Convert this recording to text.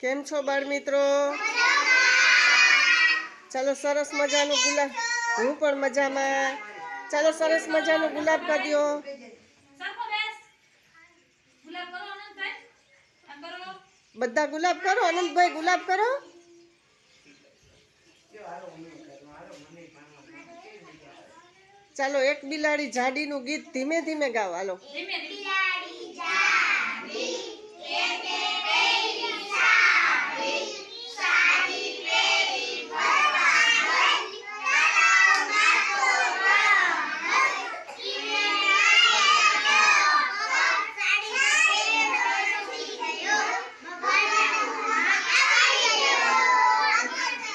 કેમ છો બાળ મિત્રો ચાલો સરસ મજાનું ગુલાબ હું પણ મજામાં. ચાલો સરસ મજાનું ગુલાબ કરો બધા ગુલાબ કરો, અનંતભાઈ ગુલાબ કરો. ચાલો એક બિલાડી જાડીનું ગીત ધીમે ધીમે ગાવ હાલો. ધીમે Thank you.